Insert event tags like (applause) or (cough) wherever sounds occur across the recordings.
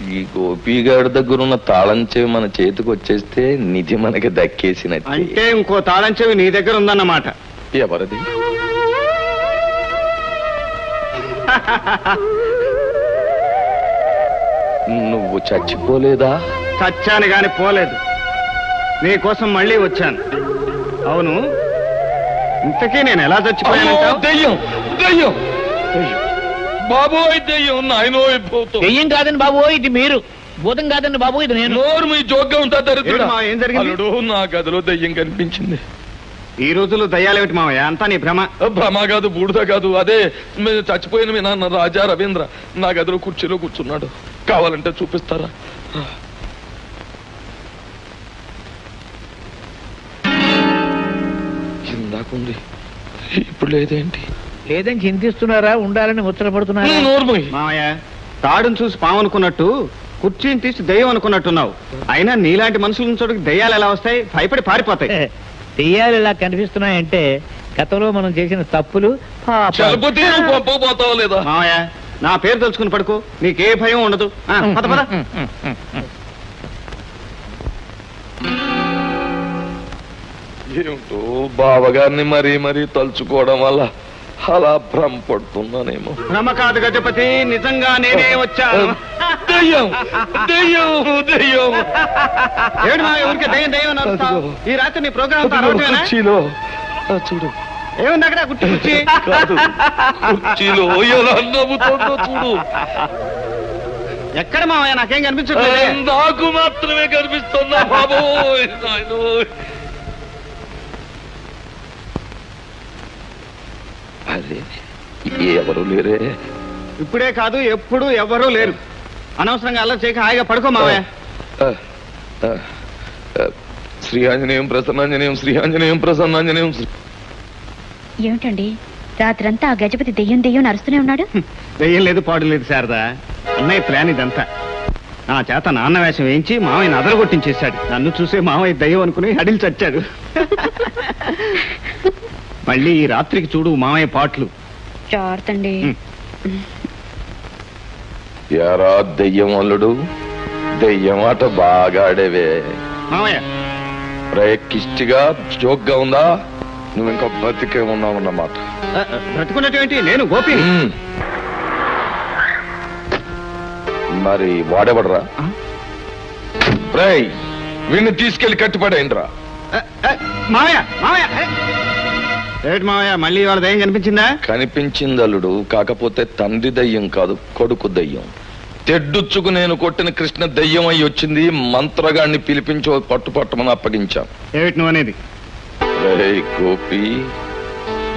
ఈ గోపిగాడి దగ్గర ఉన్న తాళం చెవి మన చేతికి వచ్చేస్తే నిధి మనకి దక్కేసినట్టే. అంటే ఇంకో తాళం చెవి నీ దగ్గర ఉందన్నమాట. ఎవరిది? నువ్వు చచ్చిపోలేదా? చచ్చాను గాని పోలేదు. నీ కోసం మళ్ళీ వచ్చాను. అవును. ఇంతకీ నేను ఎలా దెయ్యం దెయ్యం. దెయ్యం. బాబోయ్ దెయ్యం నాయనో భూతం దెయ్యం కాదండి బాబు ఇది మీరు. భూతం కాదండి బాబు ఇది నేను. నోరు మీ జోగ్గా ఉంటా దరిద్రుడా. ఏం జరిగింది? అల్లుడు నా గదిలో దెయ్యం కనిపించింది. ఈ రోజుల్లో దయ్యాలేమిటి మావయ్య? అంతా నీ భ్రమ. భ్రమ కాదు బూడిద కాదు. అదే మీ- చచ్చిపోయిన మీ నాన్న రాజా రవీంద్ర నా గదిలో కుర్చీలో కూర్చున్నాడు. కావాలంటే చూపిస్తారా? ఇందాకుంది. ఇప్పుడు లేదేంటి? లేదని చింతిస్తున్నారా? ఉండాలని ముచ్చటపడుతున్నారా? నోర్మోయ్ మావయ్య తాడును చూసి పాము అనుకున్నట్టు కుర్చీని తీసి దయ్యం అనుకున్నట్టున్నావు అయినా నీలాంటి మనుషుల చోటుకి దయ్యాలు ఎలా వస్తాయి? భయపడి పారిపోతాయి. దెయ్యాలు ఇలా కనిపిస్తున్నాయంటే గతంలో మనం చేసిన తప్పులు నా పేరు తెలుసుకుని పడుకో. నీకే భయం ఉండదు. ఆ, పద పద. ఏమిటో బావగారిని మరీ మరీ తలుచుకోవడం వల్ల అలా భ్రమ పడుతున్నానేమో. భ్రమ కాదు గజపతి నిజంగా నేనే వచ్చాను. దెయ్యం దెయ్యం దెయ్యం. ఊరికే దయ్యం దయ్యం అని అరుస్తావు? ఈ రాత్రి నీ ప్రోగ్రామ్ అంతా అదిగో అరవటమేనా? కుర్చీలో ఆ, చూడు. ఏముంది అక్కడ కాదు కుర్చీలో ఎలా నవ్వుతుందో చూడు. ఎక్కడ మావయ్య నాకేం కనిపించట్లేదే? నాకు మాత్రమే కనిపిస్తుందా బాబోయ్ నాయనోయ్. ఎవరు లేరే? ఇప్పుడే కాదు ఎప్పుడు ఎవ్వరూ లేరు. అనవసరంగా అలా చేయక హాయిగా పడుకో మావయ్య. శ్రీ ఆంజనేయం ప్రసన్నాంజనేయం శ్రీ ఆంజనేయం ప్రసన్నాంజనేయం ఏమిటండి? రాత్రంతా ఆ గజపతి దెయ్యం దెయ్యం నరుస్తూనే ఉన్నాడు? దెయ్యం లేదు పాడు లేదు శారదా. అన్నయ్య ప్లాన్ ఇదంతా. నా చేత నాన్న వేషం వేయించి మావయ్యని అదరగొట్టించేశాడు. నన్ను చూసే మావయ్య దయ్యం అనుకుని అడిలి చచ్చాడు. (laughs) మళ్ళీ ఈ రాత్రికి చూడు మావయ్య పాటలు. జాగ్రత్తండి. హ్మ్. యారా దెయ్యం అల్లుడు దెయ్యం ఆట బాగా ఆడేవే. మావయ్య రే కిష్టిగా జోక్గా ఉందా? నువ్వు ఇంకా బతికే ఉన్నావు అన్నమాట బ్రతుకున్నటువంటి నేను ఉమ్. మరి వాడేవడరా? రేయ్ వీడిని తీసుకెళ్ళి కట్టిపడేయండిరా ఆ, ఆ, మావయ్య మావయ్య ఏ? ఏమిటి మావయ్య మళ్ళీ వాళ్ళ దయ్యం కనిపించిందా? కనిపించింది అల్లుడు కాకపోతే తండ్రి దయ్యం కాదు కొడుకు దయ్యం. తెడ్డుచ్చుకు నేను కొట్టిన కృష్ణ దయ్యం అయి వచ్చింది మంత్రగాడిని పిలిపించి పట్టుపట్టమని అప్పగించాను. ఏమిటి నువ్వు అనేది? గోపి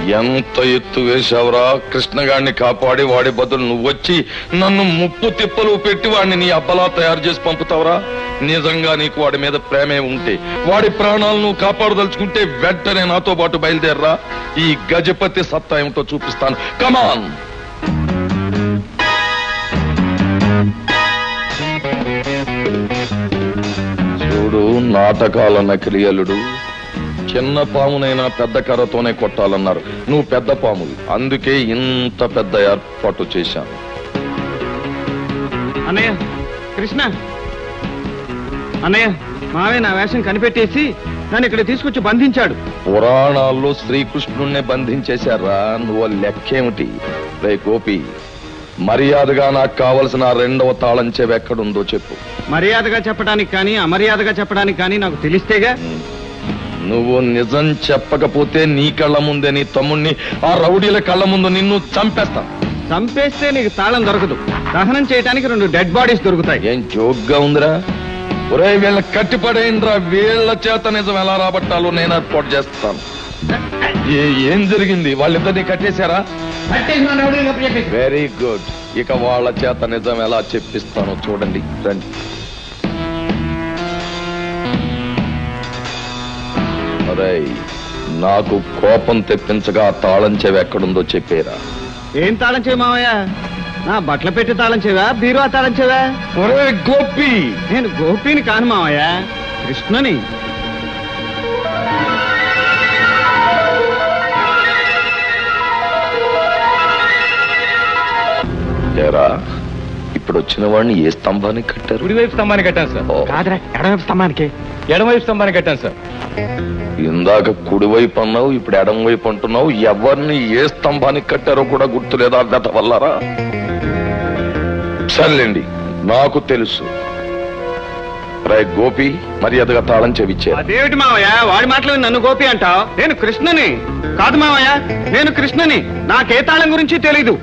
ఎంత ఎత్తు వేశావురా? కృష్ణగాడిని కాపాడి వాడి బదులు నువ్వొచ్చి నన్ను ముప్పు తిప్పలు పెట్టి వాడిని నీ అబ్బలా తయారు చేసి పంపుతావురా? నిజంగా నీకు వాడి మీద ప్రేమే ఉంటే వాడి ప్రాణాలను కాపాడదలుచుకుంటే వెంటనే నాతో పాటు బయలుదేర్రా. ఈ గజపతి సత్తా ఏమిటో చూపిస్తాను. కమాన్ చూడు నాటకాల నకిలియలుడు చిన్న పామునైనా పెద్ద కర్రతోనే కొట్టాలన్నారు. నువ్వు పెద్ద పామువి. అందుకే ఇంత పెద్ద ఏర్పాటు చేశాను. అన్నయ్య కృష్ణ. అన్నయ్య మావే నా వేషం కనిపెట్టేసి నన్ను ఇక్కడ తీసుకొచ్చి బంధించాడు. పురాణాల్లో శ్రీకృష్ణుణ్ణి బంధించేశారా? నువ్వు లెక్కేమిటి? రే గోపి మర్యాదగా నాకు కావలసిన రెండవ తాళం చెవి ఎక్కడుందో చెప్పు. మర్యాదగా చెప్పడానికి కానీ అమర్యాదగా చెప్పడానికి కానీ నాకు తెలిస్తేగా? నువ్వు నిజం చెప్పకపోతే నీ కళ్ళ ముందే నీ తమ్ముణ్ణి ఆ రౌడీల కళ్ళ ముందు నిన్ను చంపేస్తాను చంపేస్తే నీకు తాళం దొరకదు. దహనం చేయడానికి రెండు డెడ్ బాడీస్ దొరుకుతాయి. ఏం జోక్గా ఉందిరా? ఒరే వీళ్ళ కట్టిపడేయండిరా వీళ్ళ చేత నిజం ఎలా రాబట్టాలో నేను ఏర్పాటు చేస్తాను. ఏ- ఏం జరిగింది? వాళ్ళిద్దరిని కట్టేశారా? వెరీ గుడ్ ఇక వాళ్ళ చేత నిజం ఎలా చెప్పిస్తానో చూడండి రండి. ఒరేయ్ నాకు కోపం తెప్పించగా తాళం చెవి ఎక్కడుందో చెప్పేరా. ఏం తాళం చెవి మావయ్య? నా బట్టలు పెట్టి తాళం చెవా? బీరువా తాళం చెవా? ఒరే గోపి! నేను గోపిని కాను మావయ్య కృష్ణని. ఏరా ఇప్పుడు వచ్చిన వాడిని ఏ స్తంభానికి కట్టారు? కుడివైపు స్తంభానికి కట్టాను సార్. కాదురా ఎడవైపు స్తంభానికి. ఎడమవైపు స్తంభానికి కట్టాను సార్. ఇందాక కుడివైపు అన్నావు ఇప్పుడు ఎడం వైపు అంటున్నావు. ఎవరిని ఏ స్తంభానికి కట్టారో కూడా గుర్తులేదా గత వల్లరా? సర్లేండి నాకు తెలుసు. రై గోపి మర్యాదగా తాళం చెవిచ్చారు అదేమిటి మావయ్య? వాడి మాటలు విని నన్ను గోపి అంటావు? నేను కృష్ణని. కాదు మావయ్య నేను కృష్ణని. నాకే తాళం గురించి తెలీదు.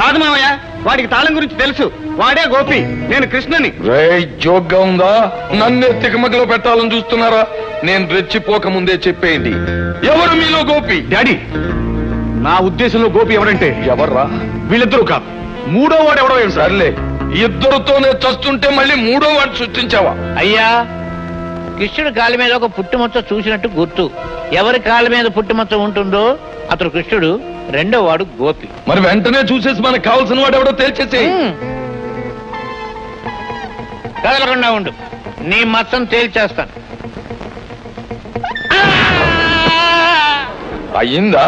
కాదు మావయ్య వాడికి తాళం గురించి తెలుసు. వాడే గోపి. నేను కృష్ణని. రే జోక్గా ఉందా? నన్నే తికమకలో పెట్టాలని చూస్తున్నారా? నేను రెచ్చిపోక ముందే చెప్పేయండి. ఎవరు మీలో గోపి? డాడీ నా ఉద్దేశంలో గోపి ఎవరంటే ఎవర్రా? వీళ్ళిద్దరూ కాదు. మూడో వాడు ఎవడో సర్లే. ఇద్దరుతోనే చస్తుంటే మళ్ళీ మూడో వాడిని సృష్టించావా? అయ్యా కృష్ణుడి కాళ్ళ మీద ఒక పుట్టుమచ్చ చూసినట్టు గుర్తు. ఎవరి కాళ్ళ మీద పుట్టుమచ్చ ఉంటుందో అతడు కృష్ణుడు రెండో వాడు గోపి. మరి వెంటనే చూసేసి మనకు కావాల్సిన వాడు ఎవడో తేల్చేసి కదలకుండా ఉండు. నీ మచ్చం తేల్చేస్తాను. అయ్యిందా?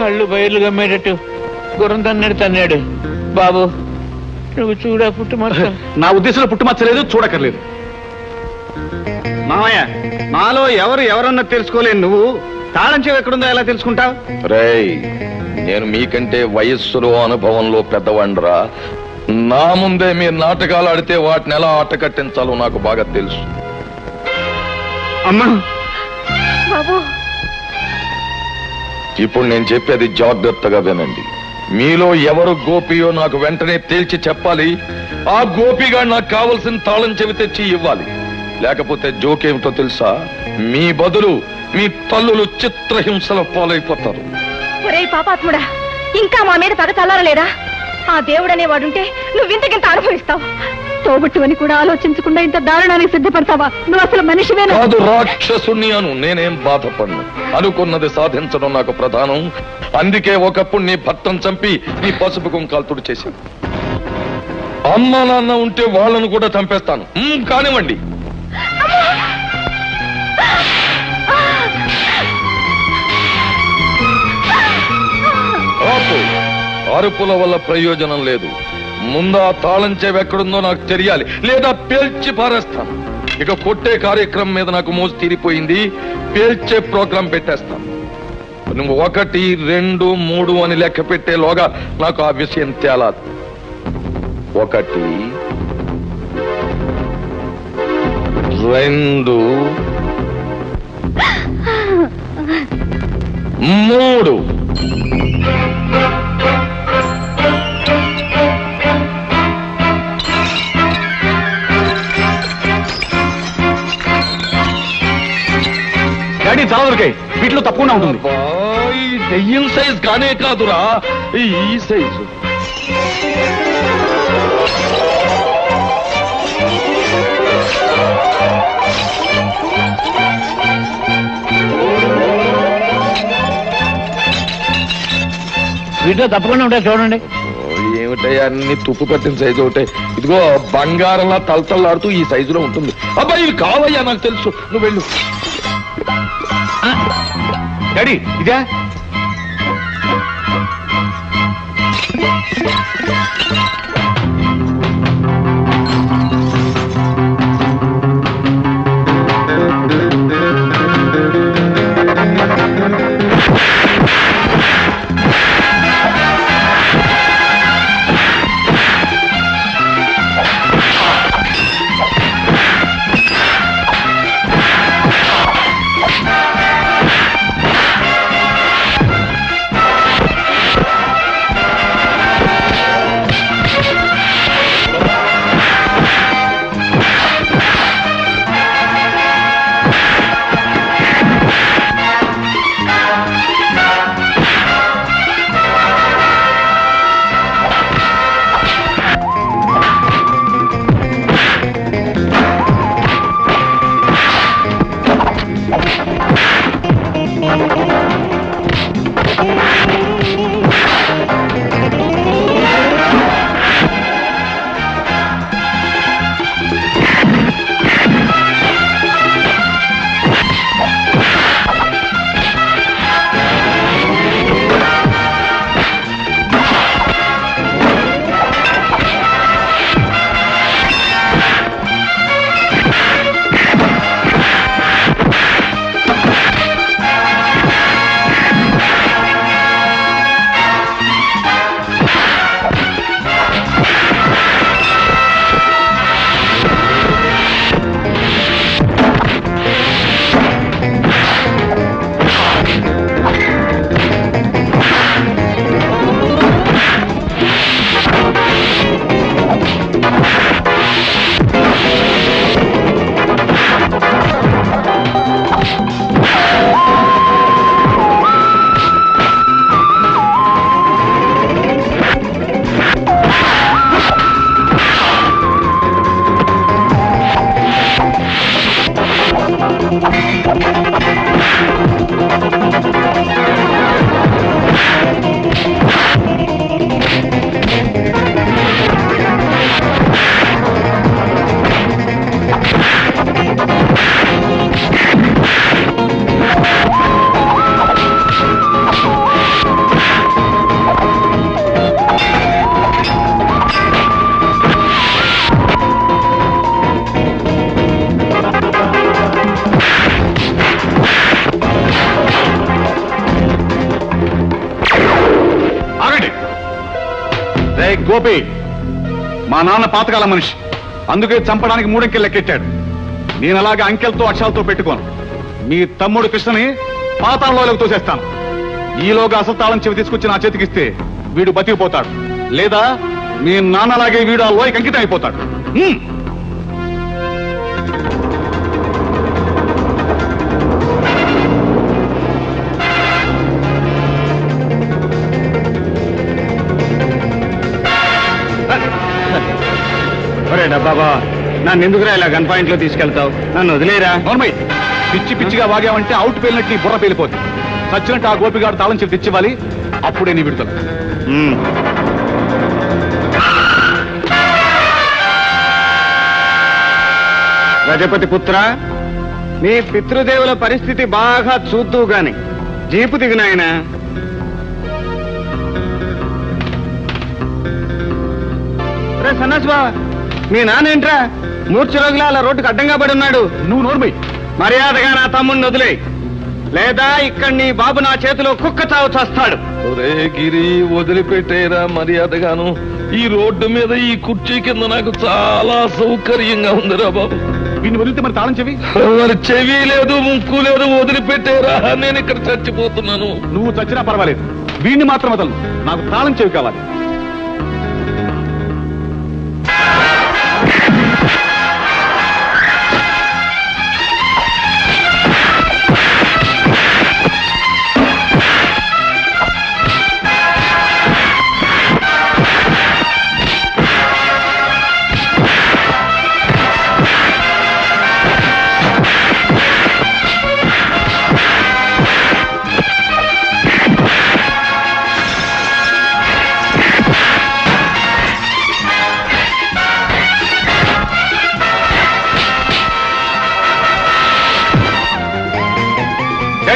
కళ్ళు బయలు గమ్మేటట్టు గుర్రం తన్నాడు తన్నాడు బాబు నువ్వు చూడ పుట్టుమచ్చ. నా ఉద్దేశంలో పుట్టుమచ్చలేదు చూడక్కర్లేదు. మామయ్య నాలో ఎవరు ఎవరన్నా తెలుసుకోలేను నువ్వు తాళం చెవి ఎక్కడుందో ఎలా తెలుసుకుంటావు? రేయ్ నేను మీకంటే వయస్సులో అనుభవంలో పెద్దవాండ్రా నా ముందే మీరు నాటకాలు ఆడితే వాటిని ఎలా ఆట కట్టించాలో నాకు బాగా తెలుసు. అమ్మా! బాబు! ఇప్పుడు నేను చెప్పేది జాగ్రత్తగా వినండి. మీలో ఎవరు గోపియో నాకు వెంటనే తేల్చి చెప్పాలి. ఆ గోపిగా నాకు కావలసిన తాళం చెవి తెచ్చి ఇవ్వాలి. లేకపోతే జోకేమిటో తెలుసా? మీ బదులు మీ తల్లులు చిత్రహింసల పాలైపోతారు. ఒరే పాపాత్ముడా ఇంకా మా మీద పగ చల్లారలేదా? ఆ దేవుడనే వాడుంటే నువ్వు ఇంతకింత అనుభవిస్తావు. తోబుట్టు అని కూడా ఆలోచించకుండా ఇంత దారుణానికి సిద్ధపడతావా? నువ్వు అసలు మనిషివేనా? కాదు అను నేనేం బాధపడను. అనుకున్నది సాధించడం నాకు ప్రధానం. అందుకే ఒకప్పుడు నీ భర్తను చంపి నీ పసుపు కుంకాలు తుడిచేశాను. అమ్మ నాన్న ఉంటే వాళ్ళను కూడా చంపేస్తాను. కానివ్వండి. ఆపు. అరుపుల వల్ల ప్రయోజనం లేదు. ముందా తాళం చెవి ఎక్కడుందో నాకు తెలియాలి. లేదా పేల్చి పారేస్తాను. ఇక కొట్టే కార్యక్రమం మీద నాకు మోజు తీరిపోయింది. పేల్చే ప్రోగ్రాం పెట్టేస్తాను. నువ్వు ఒకటి రెండు మూడు అని లెక్క పెట్టేలోగా నాకు ఆ విషయం తేలాదు ఒకటి రెండు మూడు. డాడీ చాలా దొరికాయి వీటిలో తప్పకుండా ఉంటుంది. దెయ్యం సైజ్ కానే కాదురా. ఈ సైజు. వీటిలో తప్పకుండా ఉంటాయి చూడండి. ఏమిటాయి అన్ని తుప్పు పట్టిన సైజు ఒకటాయి ఇదిగో బంగారంలా తలతల్లాడుతూ ఈ సైజులో ఉంటుంది. అబ్బాయి ఇవి కావయ్యా నాకు తెలుసు. నువ్వు వెళ్ళు. డాడీ ఇదే? గోపి మా నాన్న పాతకాల మనిషి. అందుకే చంపడానికి మూడంకెలు లెక్కెట్టాడు. నేను అలాగే అంకెలతో అక్షరాలతో పెట్టుకోను. మీ తమ్ముడు కృష్ణని పాతాళంలోకి తోసేస్తాను. ఈలోగా అసలు తాళం చెవి తీసుకొచ్చి నా చేతికిస్తే వీడు బతికిపోతాడు. లేదా మీ నాన్నలాగే వీడు ఆ లోయకి అంకితం అయిపోతాడు. ఒరే డబ్బాబా. నన్ను ఎందుకురా ఇలా గన్ పాయింట్లో తీసుకెళ్తావు? నన్ను వదిలేరా? నోర్మయ్ పిచ్చి పిచ్చిగా వాగావంటే అవుట్ పేలినట్టు నీ బుర్ర పేలిపోతుంది సచ్చినట్టు ఆ గోపిగాడు తాళం చెవి తెచ్చివ్వాలి అప్పుడే నీ విడుదల. గజపతి పుత్ర నీ పితృదేవుల పరిస్థితి బాగా చూద్దు గాని. జీపు దిగునాయన రే సన్నాసివా మీ నాన్నేంట్రా మూర్ఛరోగిలా అలా రోడ్డుకు అడ్డంగా పడి ఉన్నాడు. నువ్వు నోర్మయ్ మర్యాదగా నా తమ్ముడిని వదిలే లేదా ఇక్కడ నీ బాబు నా చేతిలో కుక్క చావు చస్తాడు. ఒరే గిరి వదిలిపెట్టేరా మర్యాదగాను. ఈ రోడ్డు మీద ఈ కుర్చీ కింద నాకు చాలా సౌకర్యంగా ఉందిరా బాబు. వీడిని వదిలితే మరి తాళం చెవి? మరి చెవి లేదు ముక్కు లేదు వదిలిపెట్టేరా. నేను ఇక్కడ చచ్చిపోతున్నాను. నువ్వు చచ్చినా పర్వాలేదు. వీడిని మాత్రం వదలను. నాకు తాళం చెవి కావాలి.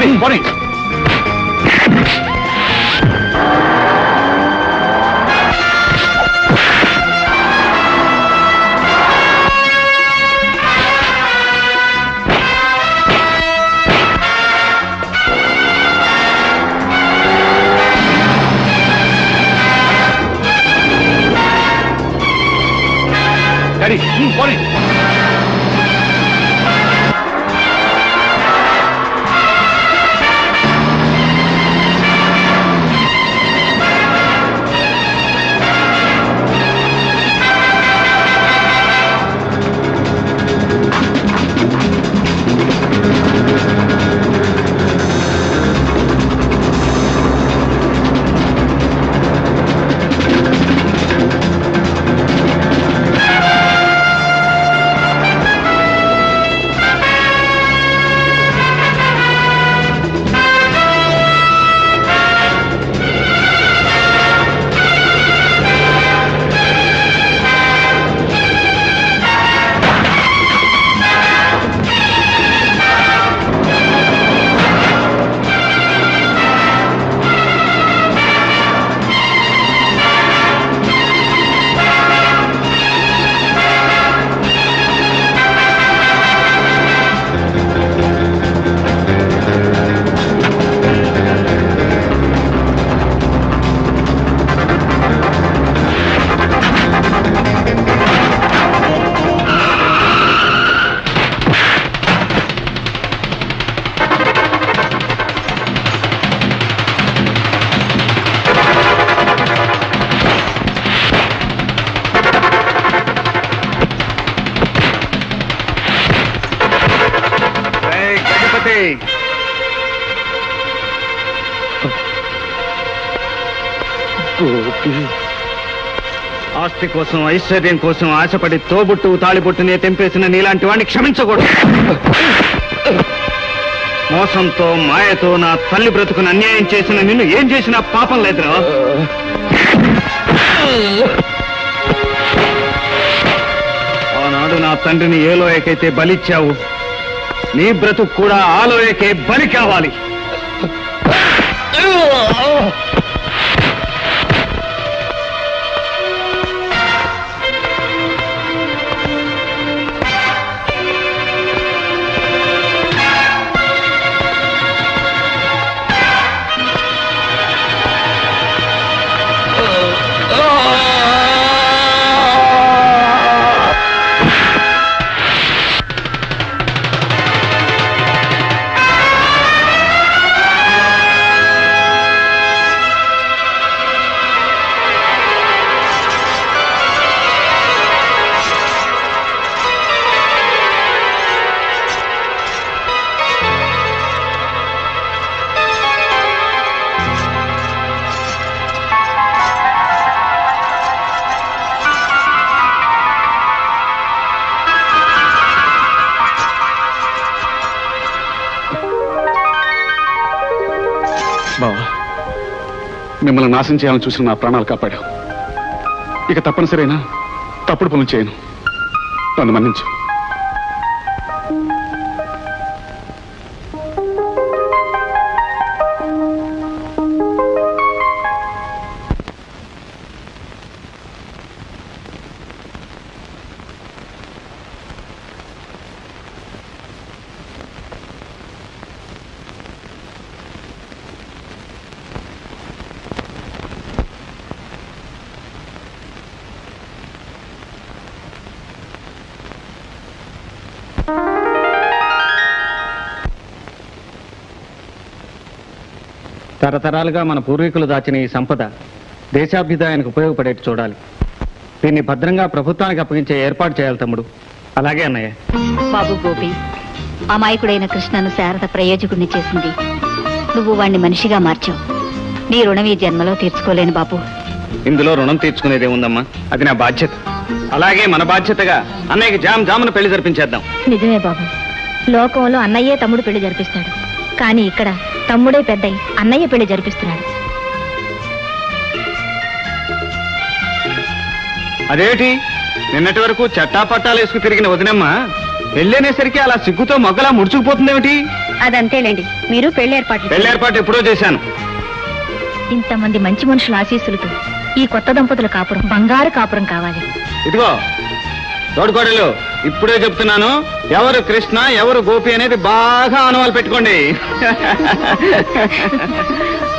డాడీ పోనీ ఆస్తి కోసం ఐశ్వర్యం కోసం ఆశపడి తోబుట్టు తాళిబొట్టునే తెంపేసిన నీలాంటి వాడిని క్షమించకూడదు. మోసంతో మాయతో నా తల్లి బ్రతుకును అన్యాయం చేసిన నిన్ను ఏం చేసినా పాపం లేదురా. ఆనాడు నా తండ్రిని ఏ లోయకైతే బలిచ్చావు నీ బ్రతుకు కూడా ఆ లోయకే బలి కావాలి. బావా మిమ్మల్ని నాశనం చేయాలని చూసిన నా ప్రాణాలు కాపాడావు. ఇక తప్పనిసరైనా తప్పుడు పనులు చేయను. నన్ను మన్నించు. తరతరాలుగా మన పూర్వీకులు దాచిన ఈ సంపద దేశాభ్యుదయానికి ఉపయోగపడేట్టు చూడాలి. దీన్ని భద్రంగా ప్రభుత్వానికి అప్పగించే ఏర్పాటు చేయాలి తమ్ముడు. అలాగే అన్నయ్య. బాబు గోపి అమాయకుడైన కృష్ణను శారద ప్రయోజకుడిని చేసింది. నువ్వు వాణ్ణి మనిషిగా మార్చావు. నీ రుణం ఈ జన్మలో తీర్చుకోలేను బాబు. ఇందులో రుణం తీర్చుకునేదే ఉందమ్మా. అది నా బాధ్యత. అలాగే మన బాధ్యతగా అన్నయ్యకి జామ్ జామును పెళ్ళి జరిపించేద్దాం. నిజమే బాబు. లోకంలో అన్నయ్యే తమ్ముడు పెళ్ళి జరిపిస్తాడు. కానీ ఇక్కడ తమ్ముడే పెద్దయి అన్నయ్య పెళ్ళి జరిపిస్తున్నాడు. అదేమిటి? నిన్నటి వరకు చట్టా పట్టాలు వేసుకు తిరిగిన వదినమ్మ పెళ్ళనేసరికి అలా సిగ్గుతో మొగ్గలా ముడుచుకుపోతుందేమిటి? అదంతేలేండి. మీరు పెళ్ళి ఏర్పాట్లు పెళ్ళి ఏర్పాటు ఎప్పుడో చేశాను. ఇంతమంది మంచి మనుషుల ఆశీస్సులతో ఈ కొత్త దంపతుల కాపురం బంగారు కాపురం కావాలి. ఇదిగో తోడుకోడలు ఇప్పుడే చెప్తున్నాను ఎవరు కృష్ణ ఎవరు గోపి అనేది బాగా అనుమాలు పెట్టుకోండి. (laughs)